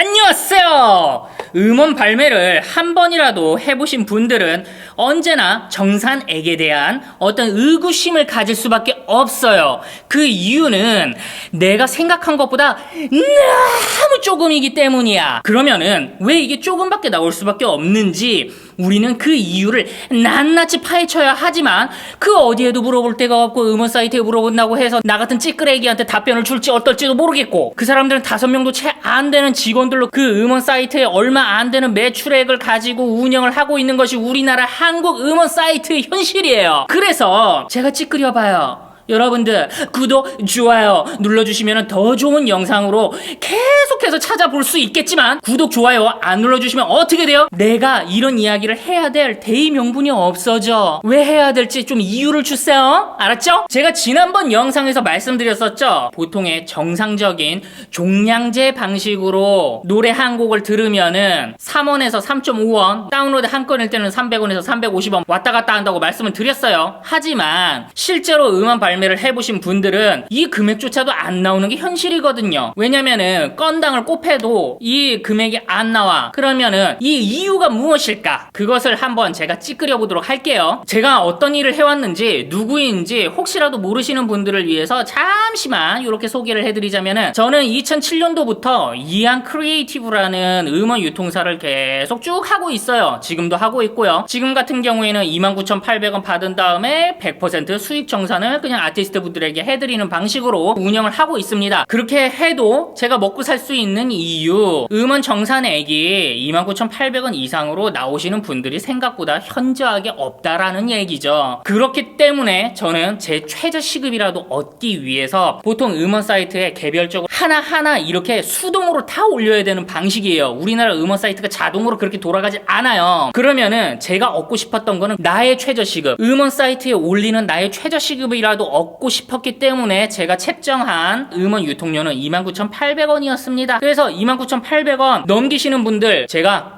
안녕하세요. 음원 발매를 한 번이라도 해보신 분들은 언제나 정산액에 대한 어떤 의구심을 가질 수밖에 없어요. 그 이유는 내가 생각한 것보다 너무 조금이기 때문이야. 그러면은 왜 이게 조금밖에 나올 수밖에 없는지 우리는 그 이유를 낱낱이 파헤쳐야 하지만 그 어디에도 물어볼 데가 없고 음원 사이트에 물어본다고 해서 나 같은 찌끄레기한테 답변을 줄지 어떨지도 모르겠고 그 사람들은 다섯 명도 채 안 되는 직원들로 그 음원 사이트에 얼마 안 되는 매출액을 가지고 운영을 하고 있는 것이 우리나라 한국 음원 사이트 현실이에요. 그래서 제가 찌끄려봐요. 여러분들 구독, 좋아요 눌러주시면 더 좋은 영상으로 계속해서 찾아볼 수 있겠지만 구독, 좋아요 안 눌러주시면 어떻게 돼요? 내가 이런 이야기를 해야 될 대의 명분이 없어져 왜 해야 될지 좀 이유를 주세요 알았죠? 제가 지난번 영상에서 말씀드렸었죠 보통의 정상적인 종량제 방식으로 노래 한 곡을 들으면은 3원에서 3.5원 다운로드 한 건일 때는 300원에서 350원 왔다 갔다 한다고 말씀을 드렸어요 하지만 실제로 음원 발매 를 해보신 분들은 이 금액조차도 안 나오는 게 현실이거든요. 왜냐면은 건당을 꼽해도 이 금액이 안 나와. 그러면은 이 이유가 무엇일까? 그것을 한번 제가 찌끄려 보도록 할게요. 제가 어떤 일을 해왔는지 누구인지 혹시라도 모르시는 분들을 위해서 잠시만 이렇게 소개를 해드리자면은 저는 2007년도부터 이안 크리에이티브라는 음원 유통사를 계속 쭉 하고 있어요. 지금도 하고 있고요. 지금 같은 경우에는 29,800원 받은 다음에 100% 수익 정산을 그냥 아티스트 분들에게 해드리는 방식으로 운영을 하고 있습니다. 그렇게 해도 제가 먹고 살 수 있는 이유 음원 정산액이 29,800원 이상으로 나오시는 분들이 생각보다 현저하게 없다라는 얘기죠. 그렇기 때문에 저는 제 최저 시급이라도 얻기 위해서 보통 음원 사이트에 개별적으로 하나하나 이렇게 수동으로 다 올려야 되는 방식이에요. 우리나라 음원 사이트가 자동으로 그렇게 돌아가지 않아요. 그러면은 제가 얻고 싶었던 거는 나의 최저 시급, 음원 사이트에 올리는 나의 최저 시급이라도 얻고 싶었기 때문에 제가 책정한 음원 유통료는 29,800원이었습니다. 그래서 29,800원 넘기시는 분들 제가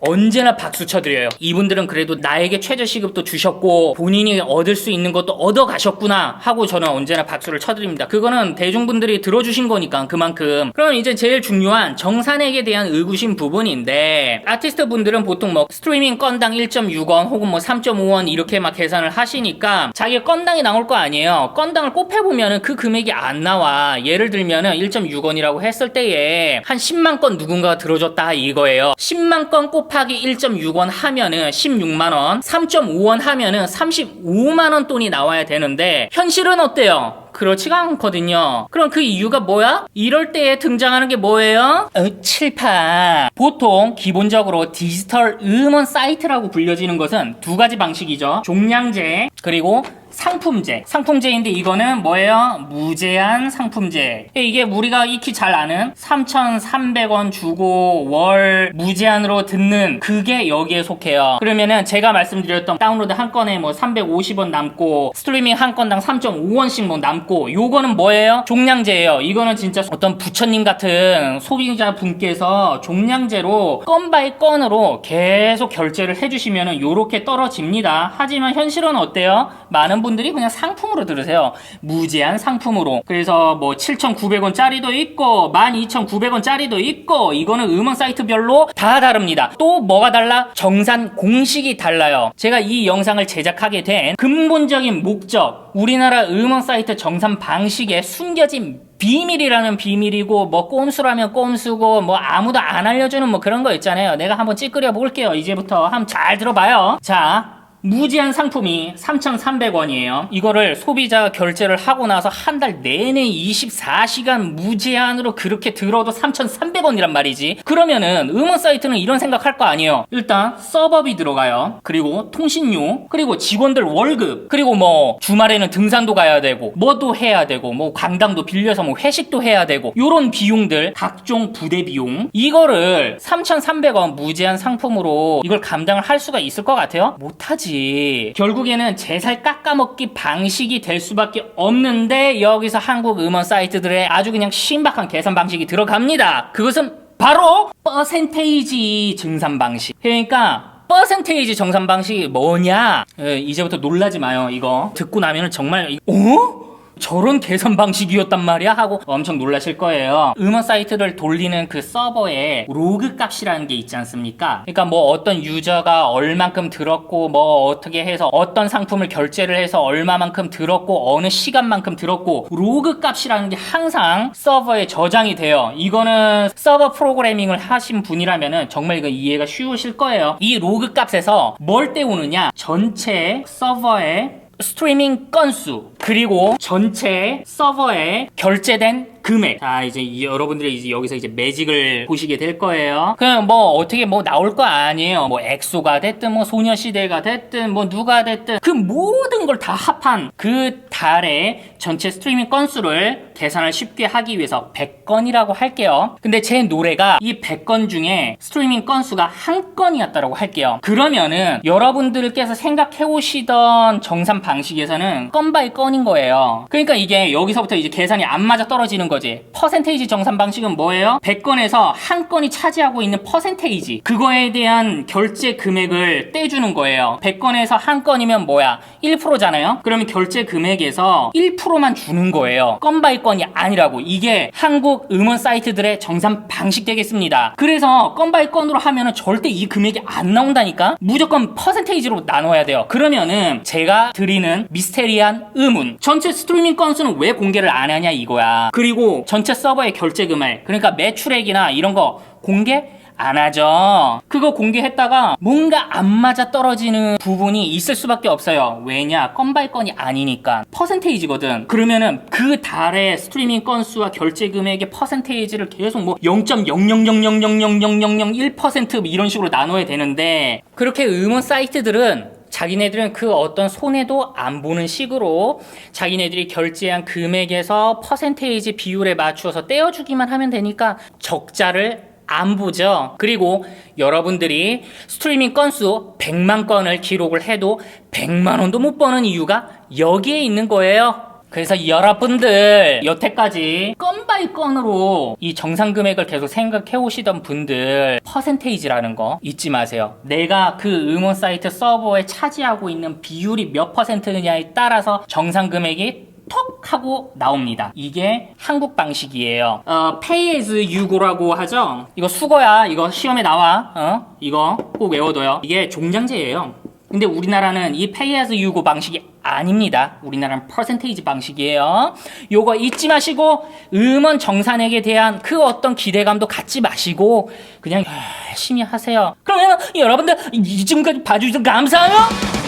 언제나 박수 쳐드려요. 이분들은 그래도 나에게 최저 시급도 주셨고 본인이 얻을 수 있는 것도 얻어 가셨구나 하고 저는 언제나 박수를 쳐드립니다. 그거는 대중분들이 들어주신 거니까 그만큼. 그럼 이제 제일 중요한 정산액에 대한 의구심 부분인데 아티스트 분들은 보통 뭐 스트리밍 건당 1.6원 혹은 뭐 3.5원 이렇게 막 계산을 하시니까 자기 건당이 나올 거 아니에요. 건당을 곱해보면은 그 금액이 안 나와. 예를 들면은 1.6원이라고 했을 때에 한 10만 건 누군가가 들어줬다 이거예요. 10만 건곱 하기 1.6원 하면은 16만원, 3.5원 하면은 35만원 돈이 나와야 되는데 현실은 어때요? 그렇지가 않거든요. 그럼 그 이유가 뭐야? 이럴 때에 등장하는 게 뭐예요? 어, 칠판. 보통 기본적으로 디지털 음원 사이트라고 불려지는 것은 두 가지 방식이죠. 종량제 그리고 상품제. 상품제인데 이거는 뭐예요? 무제한 상품제. 이게 우리가 익히 잘 아는 3,300원 주고 월 무제한으로 듣는 그게 여기에 속해요. 그러면은 제가 말씀드렸던 다운로드 한 건에 뭐 350원 남고 스트리밍 한 건당 3.5원씩 뭐 남고 요거는 뭐예요? 종량제예요. 이거는 진짜 어떤 부처님 같은 소비자 분께서 종량제로 건 바이 건으로 계속 결제를 해주시면은 요렇게 떨어집니다. 하지만 현실은 어때요? 많은 분들이 그냥 상품으로 들으세요. 무제한 상품으로. 그래서 뭐 7,900원 짜리도 있고 12,900원 짜리도 있고 이거는 음원 사이트별로 다 다릅니다. 또 뭐가 달라? 정산 공식이 달라요. 제가 이 영상을 제작하게 된 근본적인 목적 우리나라 음원 사이트 정산 방식에 숨겨진 비밀이라는 비밀이고 뭐 꼼수라면 꼼수고 뭐 아무도 안 알려주는 뭐 그런 거 있잖아요. 내가 한번 찌끄려 볼게요. 이제부터 한번 잘 들어봐요. 자. 무제한 상품이 3,300원이에요. 이거를 소비자 결제를 하고 나서 한 달 내내 24시간 무제한으로 그렇게 들어도 3,300원이란 말이지. 그러면은 음원 사이트는 이런 생각할 거 아니에요. 일단 서버비 들어가요. 그리고 통신료, 그리고 직원들 월급, 그리고 뭐 주말에는 등산도 가야 되고 뭐도 해야 되고 뭐 강당도 빌려서 뭐 회식도 해야 되고 요런 비용들 각종 부대 비용 이거를 3,300원 무제한 상품으로 이걸 감당을 할 수가 있을 것 같아요? 못 하지. 결국에는 제 살 깎아먹기 방식이 될 수밖에 없는데 여기서 한국 음원 사이트들의 아주 그냥 신박한 계산 방식이 들어갑니다. 그것은 바로 퍼센테이지 증산 방식. 그러니까 퍼센테이지 정산 방식이 뭐냐? 에, 이제부터 놀라지 마요. 이거 듣고 나면은 정말 이- 어? 저런 계산 방식이었단 말이야 하고 엄청 놀라실 거예요. 음원 사이트를 돌리는 그 서버에 로그 값이라는 게 있지 않습니까? 그러니까 뭐 어떤 유저가 얼만큼 들었고 뭐 어떻게 해서 어떤 상품을 결제를 해서 얼마만큼 들었고 어느 시간만큼 들었고 로그 값이라는 게 항상 서버에 저장이 돼요. 이거는 서버 프로그래밍을 하신 분이라면은 정말 이거 이해가 쉬우실 거예요. 이 로그 값에서 뭘 떼우느냐? 전체 서버에 스트리밍 건수 그리고 전체 서버에 결제된 금액. 자 이제 이- 여러분들이 이제 여기서 이제 매직을 보시게 될 거예요. 그냥 뭐 어떻게 뭐 나올 거 아니에요. 뭐 엑소가 됐든 뭐 소녀시대가 됐든 뭐 누가 됐든 그 모든 걸 다 합한 그 달의 전체 스트리밍 건수를 계산을 쉽게 하기 위해서 100건이라고 할게요. 근데 제 노래가 이 100건 중에 스트리밍 건수가 한 건이었다고 할게요. 그러면은 여러분들께서 생각해 오시던 정산 방식에서는 건 바이 건인 거예요. 그러니까 이게 여기서부터 이제 계산이 안 맞아 떨어지는 거지. 퍼센테이지 정산 방식은 뭐예요? 100건에서 한 건이 차지하고 있는 퍼센테이지. 그거에 대한 결제 금액을 떼주는 거예요. 100건에서 한 건이면 뭐야? 1%잖아요? 그러면 결제 금액에서 1%만 주는 거예요. 건 바이 건이 아니라고. 이게 한국 음원 사이트들의 정산 방식 되겠습니다. 그래서 건 바이 건으로 하면은 절대 이 금액이 안 나온다니까? 무조건 퍼센테이지로 나눠야 돼요. 그러면은 제가 드리는 미스테리한 의문. 전체 스트리밍 건수는 왜 공개를 안 하냐 이거야. 그리고 전체 서버의 결제 금액. 그러니까 매출액이나 이런 거 공개? 안 하죠. 그거 공개했다가 뭔가 안 맞아 떨어지는 부분이 있을 수밖에 없어요. 왜냐? 건발 건이 아니니까. 퍼센테이지거든. 그러면은 그 달의 스트리밍 건수와 결제 금액의 퍼센테이지를 계속 뭐0.000000001% 이런 식으로 나눠야 되는데 그렇게 음원 사이트들은 자기네들은 그 어떤 손해도 안 보는 식으로 자기네들이 결제한 금액에서 퍼센테이지 비율에 맞추어서 떼어주기만 하면 되니까 적자를 안 보죠. 그리고 여러분들이 스트리밍 건수 100만 건을 기록을 해도 100만 원도 못 버는 이유가 여기에 있는 거예요. 그래서 여러분들 여태까지 건 바이 건으로 이 정상 금액을 계속 생각해 오시던 분들 퍼센테이지라는 거 잊지 마세요. 내가 그 음원 사이트 서버에 차지하고 있는 비율이 몇 퍼센트냐에 따라서 정상 금액이 톡 하고 나옵니다. 이게 한국 방식이에요. 어, pay as you go라고 하죠. 이거 수거야. 이거 시험에 나와. 어? 이거 꼭 외워둬요. 이게 종량제예요. 근데 우리나라는 이 pay as you go 방식이 아닙니다. 우리나라는 퍼센테이지 방식이에요. 요거 잊지 마시고 음원 정산액에 대한 그 어떤 기대감도 갖지 마시고 그냥 열심히 하세요. 그러면 여러분들 이- 지금까지 봐주셔서 감사해요.